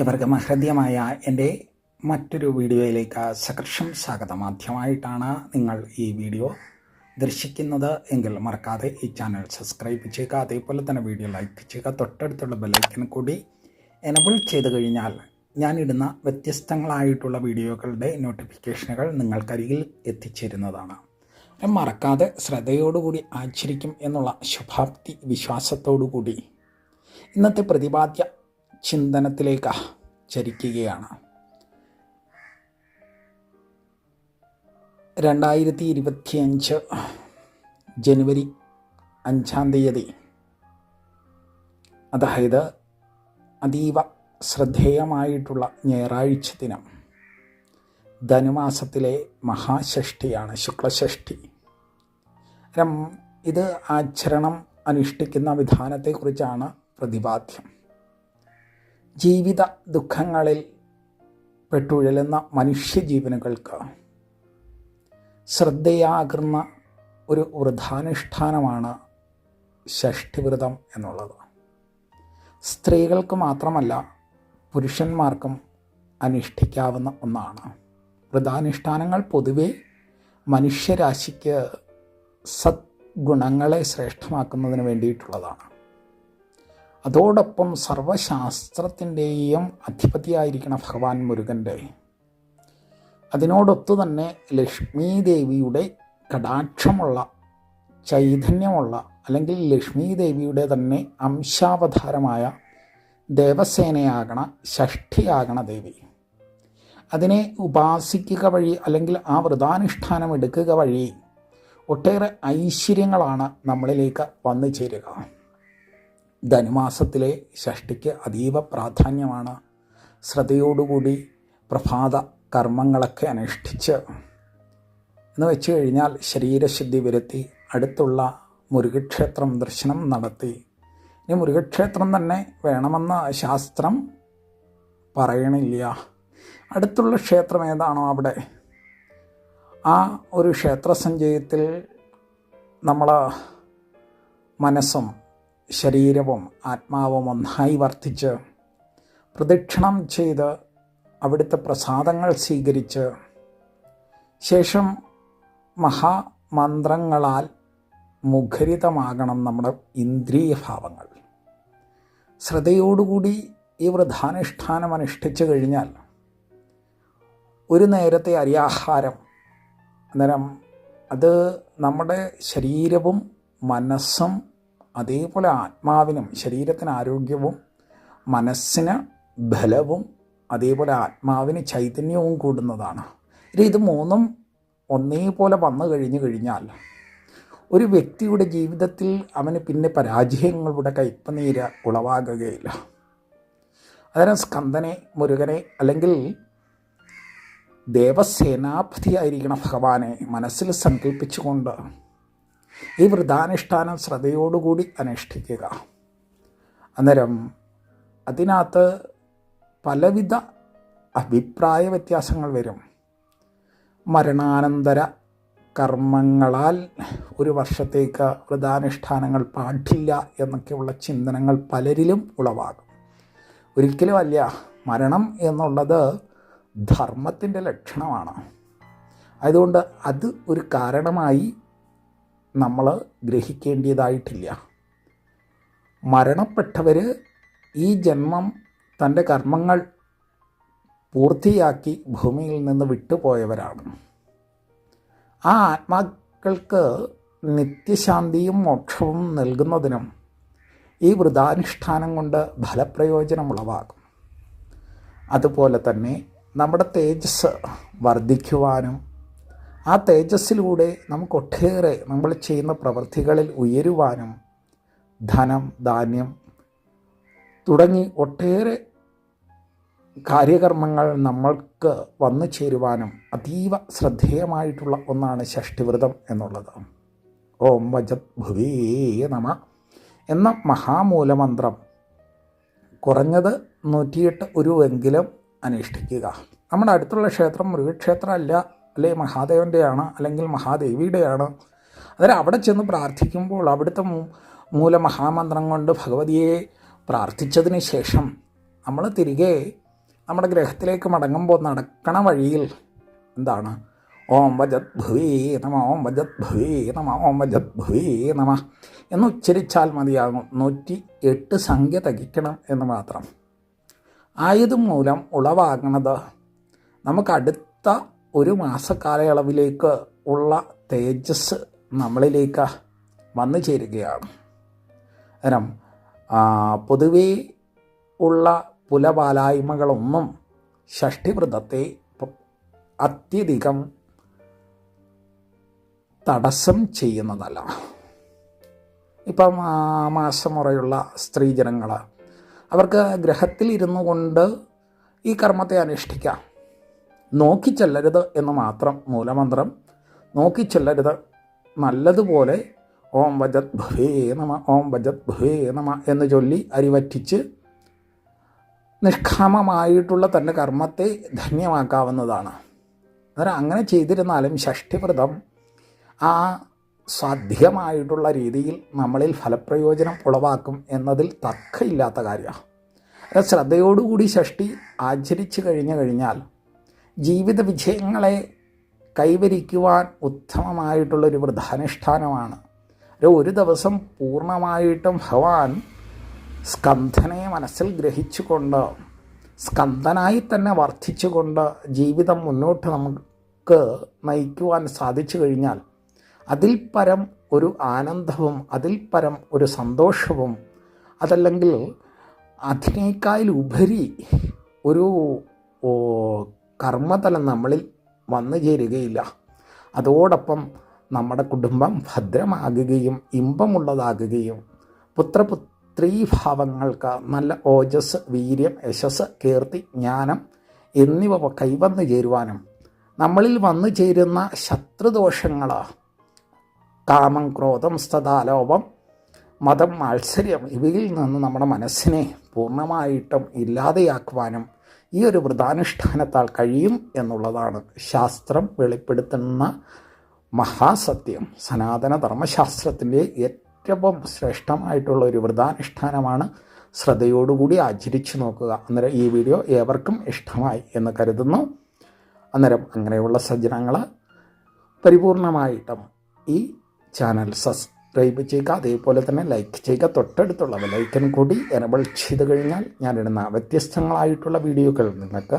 ഇവർക്ക് ഹൃദ്യമായ എന്റെ മറ്റൊരു വീഡിയോയിലേക്ക് സകർഷം സ്വാഗതം. ആദ്യമായിട്ടാണ് നിങ്ങൾ ഈ വീഡിയോ ദർശിക്കുന്നത് എങ്കിൽ മറക്കാതെ ഈ ചാനൽ സബ്സ്ക്രൈബ് ചെയ്യുക അതേപോലെ തന്നെ വീഡിയോ ലൈക്ക് ചെയ്യുക തൊട്ടടുത്തുള്ള ബെല്ലൈക്കൻ കൂടി എനബിൾ ചെയ്ത് കഴിഞ്ഞാൽ ഞാനിടുന്ന വ്യത്യസ്തങ്ങളായിട്ടുള്ള വീഡിയോകളുടെ നോട്ടിഫിക്കേഷനുകൾ നിങ്ങൾക്കരികിൽ എത്തിച്ചേരുന്നതാണ്. മറക്കാതെ ശ്രദ്ധയോടുകൂടി ആചരിക്കും എന്നുള്ള ശുഭാപ്തി വിശ്വാസത്തോടുകൂടി ഇന്നത്തെ പ്രതിപാദ്യ ചിന്തനത്തിലേക്ക് ചരിക്കുകയാണ്. രണ്ടായിരത്തി ഇരുപത്തിയഞ്ച് ജനുവരി അഞ്ചാം തീയതി. അതായത് അതീവ ശ്രദ്ധേയമായിട്ടുള്ള ഞായറാഴ്ച ദിനം. ധനുമാസത്തിലെ മഹാഷഷ്ഠിയാണ് ശുക്ലഷഷ്ഠി ഇത് ആചരണം അനുഷ്ഠിക്കുന്ന വിധാനത്തെക്കുറിച്ചാണ് പ്രതിപാദ്യം. ജീവിത ദുഃഖങ്ങളിൽ പെട്ടുഴലുന്ന മനുഷ്യജീവനുകൾക്ക് ശ്രദ്ധയാകുന്ന ഒരു വൃദ്ധാനുഷ്ഠാനമാണ് ഷഷ്ഠിവ്രതം എന്നുള്ളത്. സ്ത്രീകൾക്ക് മാത്രമല്ല പുരുഷന്മാർക്കും അനുഷ്ഠിക്കാവുന്ന ഒന്നാണ്. വ്രതാനുഷ്ഠാനങ്ങൾ പൊതുവെ മനുഷ്യരാശിക്ക് സദ്ഗുണങ്ങളെ ശ്രേഷ്ഠമാക്കുന്നതിന് വേണ്ടിയിട്ടുള്ളതാണ്. അതോടൊപ്പം സർവശാസ്ത്രത്തിന്റെയും അധിപതിയായിരിക്കുന്ന ഭഗവാൻ മുരുകന്റെ. അതിനോടൊത്തു തന്നെ ലക്ഷ്മി ദേവിയുടെ കടാക്ഷമുള്ള ചൈതന്യമുള്ള അല്ലെങ്കിൽ ലക്ഷ്മി ദേവിയുടെ തന്നെ അംശാവതാരമായ ദേവസേനയാകണ ഷഷ്ഠിയാകണ ദേവി. അതിനെ ഉപാസിക്കുക വഴി അല്ലെങ്കിൽ ആ വ്രതാനുഷ്ഠാനം എടുക്കുക വഴി ഒട്ടേറെ ഐശ്വര്യങ്ങളാണ് നമ്മളിലേക്ക് വന്നു ചേരുക. ധനുമാസത്തിലെ ഷഷ്ടിക്ക് അതീവ പ്രാധാന്യമാണ്. ശ്രദ്ധയോടുകൂടി പ്രഭാത കർമ്മങ്ങളൊക്കെ അനുഷ്ഠിച്ച് എന്ന് വെച്ച് കഴിഞ്ഞാൽ ശരീരശുദ്ധി വരുത്തി അടുത്തുള്ള മുരുകക്ഷേത്രം ദർശനം നടത്തി. ഇനി മുരുകക്ഷേത്രം തന്നെ വേണമെന്ന് ശാസ്ത്രം പറയണില്ല. അടുത്തുള്ള ക്ഷേത്രം ഏതാണോ അവിടെ? ആ ഒരു ക്ഷേത്ര സഞ്ചയത്തിൽ നമ്മൾ മനസ്സും ശരീരവും ആത്മാവും ഒന്നായി വർദ്ധിച്ച് പ്രദക്ഷിണം ചെയ്ത് അവിടുത്തെ പ്രസാദങ്ങൾ സ്വീകരിച്ച് ശേഷം മഹാമന്ത്രങ്ങളാൽ മുഖരിതമാകണം നമ്മുടെ ഇന്ദ്രിയ ഭാവങ്ങൾ ശ്രദ്ധയോടുകൂടി ഈ വൃദ്ധാനുഷ്ഠാനം അനുഷ്ഠിച്ചു കഴിഞ്ഞാൽ ഒരു നേരത്തെ അരിയാഹാരം അന്നേരം അത് നമ്മുടെ ശരീരവും മനസ്സും അതേപോലെ ആത്മാവിനും ശരീരത്തിന് ആരോഗ്യവും മനസ്സിന് ബലവും അതേപോലെ ആത്മാവിന് ചൈതന്യവും കൂടുന്നതാണ്. ഇത് മൂന്നും ഒന്നേപോലെ വന്നു കഴിഞ്ഞു കഴിഞ്ഞാൽ ഒരു വ്യക്തിയുടെ ജീവിതത്തിൽ അവന് പിന്നെ പരാജയങ്ങളുടെ കയ്പനീര് ഉളവാകുകയില്ല. അതിന് സ്കന്ദനെ മുരുകനെ അല്ലെങ്കിൽ ദേവസേനാപതിയായിരിക്കണം ഭഗവാനെ മനസ്സിൽ സങ്കല്പിച്ചുകൊണ്ട് ഈ വ്രതാനുഷ്ഠാനം ശ്രദ്ധയോടുകൂടി അനുഷ്ഠിക്കുക. അന്നേരം അതിനകത്ത് പലവിധ അഭിപ്രായ വ്യത്യാസങ്ങൾ വരും. മരണാനന്തര കർമ്മങ്ങളാൽ ഒരു വർഷത്തേക്ക് വ്രതാനുഷ്ഠാനങ്ങൾ പാടില്ല എന്നൊക്കെയുള്ള ചിന്തനങ്ങൾ പലരിലും ഉളവാകും. ഒരിക്കലുമല്ല മരണം എന്നുള്ളത് ധർമ്മത്തിന്റെ ലക്ഷണമാണ്. അതുകൊണ്ട് അത് ഒരു കാരണമായി നമ്മൾ ഗ്രഹിക്കേണ്ടതായിട്ടില്ല. മരണപ്പെട്ടവർ ഈ ജന്മം തന്റെ കർമ്മങ്ങൾ പൂർത്തിയാക്കി ഭൂമിയിൽ നിന്ന് വിട്ടുപോയവരാണ്. ആ ആത്മാക്കൾക്ക് നിത്യശാന്തിയും മോക്ഷവും നൽകുന്നതിനും ഈ വൃതാനുഷ്ഠാനം കൊണ്ട് ഫലപ്രയോജനമുളവാകും. അതുപോലെ തന്നെ നമ്മുടെ തേജസ് വർദ്ധിക്കുവാനും ആ തേജസ്സിലൂടെ നമുക്ക് ഒട്ടേറെ നമ്മൾ ചെയ്യുന്ന പ്രവൃത്തികളിൽ ഉയരുവാനും ധനം ധാന്യം തുടങ്ങി ഒട്ടേറെ കാര്യകർമ്മങ്ങൾ നമ്മൾക്ക് വന്നു ചേരുവാനും അതീവ ശ്രദ്ധേയമായിട്ടുള്ള ഒന്നാണ് ഷഷ്ടിവ്രതം എന്നുള്ളത്. ഓം വജത് ഭുവേ നമ എന്ന മഹാമൂലമന്ത്രം കുറഞ്ഞത് നൂറ്റിയെട്ട് ഒരുവെങ്കിലും അനുഷ്ഠിക്കുക. നമ്മുടെ അടുത്തുള്ള ക്ഷേത്രം മൃഗക്ഷേത്രം അല്ല മഹാദേവന്റെയാണ് അല്ലെങ്കിൽ മഹാദേവിയുടെയാണ്. അതായത് അവിടെ ചെന്ന് പ്രാർത്ഥിക്കുമ്പോൾ അവിടുത്തെ മൂലമഹാമന്ത്രം കൊണ്ട് ഭഗവതിയെ പ്രാർത്ഥിച്ചതിന് ശേഷം നമ്മൾ തിരികെ നമ്മുടെ ഗ്രഹത്തിലേക്ക് മടങ്ങുമ്പോൾ നടക്കണ വഴിയിൽ എന്താണ്? ഓം വജത് ഭുവി നമ ഓം വജത് ഭുവി നമ ഓം വജത് ഭുവി നമ എന്ന് ഉച്ചരിച്ചാൽ മതിയാകും. നൂറ്റി എട്ട് സംഖ്യ തികയ്ക്കണം എന്ന് മാത്രം. ആയത് മൂലം ഉളവാകുന്നത് നമുക്ക് അടുത്ത ഒരു മാസക്കാലയളവിലേക്ക് ഉള്ള തേജസ് നമ്മളിലേക്ക് വന്നു ചേരുകയാണ്. കാരണം പൊതുവേ ഉള്ള പുലപാലായ്മകളൊന്നും ഷഷ്ടിവ്രതത്തെ അത്യധികം തടസ്സം ചെയ്യുന്നതല്ല. ഇപ്പം മാസം മുറയുള്ള സ്ത്രീജനങ്ങൾ അവർക്ക് ഗ്രഹത്തിലിരുന്നു കൊണ്ട് ഈ കർമ്മത്തെ അനുഷ്ഠിക്കാം. നോക്കിച്ചെല്ലരുത് എന്ന് മാത്രം മൂലമന്ത്രം. നോക്കിച്ചെല്ലരുത് നല്ലതുപോലെ ഓം വജത് ഭവേ നമ ഓം വജത് ഭവേ നമ എന്ന് ചൊല്ലി അരിവറ്റിച്ച് നിഷ്കാമമായിട്ടുള്ള തന്റെ കർമ്മത്തെ ധന്യമാക്കാവുന്നതാണ്. അന്നേരം അങ്ങനെ ചെയ്തിരുന്നാലും ഷഷ്ടിവ്രതം ആ സാധ്യമായിട്ടുള്ള രീതിയിൽ നമ്മളിൽ ഫലപ്രയോജനം ഉളവാക്കും എന്നതിൽ തർക്കമില്ലാത്ത കാര്യമാണ്. ശ്രദ്ധയോടുകൂടി ഷഷ്ടി ആചരിച്ചു കഴിഞ്ഞു കഴിഞ്ഞാൽ ജീവിത വിജയങ്ങളെ കൈവരിക്കുവാൻ ഉത്തമമായിട്ടുള്ളൊരു വൃദ്ധാനുഷ്ഠാനമാണ് ഒരു ഒരു ദിവസം പൂർണമായിട്ടും ഭഗവാൻ സ്കന്ധനെ മനസ്സിൽ ഗ്രഹിച്ചുകൊണ്ട് സ്കന്ധനായി തന്നെ വർദ്ധിച്ചുകൊണ്ട് ജീവിതം മുന്നോട്ട് നമുക്ക് നയിക്കുവാൻ സാധിച്ചു കഴിഞ്ഞാൽ അതിൽ പരം ഒരു ആനന്ദവും അതിൽ പരം ഒരു സന്തോഷവും അതല്ലെങ്കിൽ അതിനേക്കാളുപരി ഒരു കർമ്മതലം നമ്മളിൽ വന്നു ചേരുകയില്ല. അതോടൊപ്പം നമ്മുടെ കുടുംബം ഭദ്രമാകുകയും ഇമ്പമുള്ളതാകുകയും പുത്രപുത്രീഭാവങ്ങൾക്ക് നല്ല ഓജസ് വീര്യം യശസ് കീർത്തി ജ്ഞാനം എന്നിവ കൈവന്നു ചേരുവാനും നമ്മളിൽ വന്നു ചേരുന്ന ശത്രുദോഷങ്ങൾ കാമം ക്രോധം സ്ഥതാലോപം മതം മാത്സര്യം ഇവയിൽ നിന്ന് നമ്മുടെ മനസ്സിനെ പൂർണമായിട്ടും ഇല്ലാതെയാക്കുവാനും ഈ ഒരു വ്രതാനുഷ്ഠാനത്താൽ കഴിയും എന്നുള്ളതാണ് ശാസ്ത്രം വെളിപ്പെടുത്തുന്ന മഹാസത്യം. സനാതന ധർമ്മശാസ്ത്രത്തിന്റെ ഏറ്റവും ശ്രേഷ്ഠമായിട്ടുള്ള ഒരു വ്രതാനുഷ്ഠാനമാണ് ശ്രദ്ധയോടുകൂടി ആചരിച്ചു നോക്കുക. അന്നേരം ഈ വീഡിയോ ഏവർക്കും ഇഷ്ടമായി എന്ന് കരുതുന്നു. അന്നേരം അങ്ങനെയുള്ള സജ്ജനങ്ങൾ പരിപൂർണമായിട്ടും ഈ ചാനൽ സബ്സ്ക്രൈബ് ചെയ്യുക അതേപോലെ തന്നെ ലൈക്ക് ചെയ്യുക. തൊട്ടടുത്തുള്ള ലൈക്കൻ കൂടി എനബിൾ ചെയ്ത് കഴിഞ്ഞാൽ ഞാനിടുന്ന വ്യത്യസ്തങ്ങളായിട്ടുള്ള വീഡിയോകൾ നിങ്ങൾക്ക്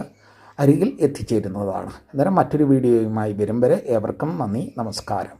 അരികിൽ എത്തിച്ചേരുന്നതാണ്. അന്നേരം മറ്റൊരു വീഡിയോയുമായി വരും വരെ ഏവർക്കും നന്ദി നമസ്കാരം.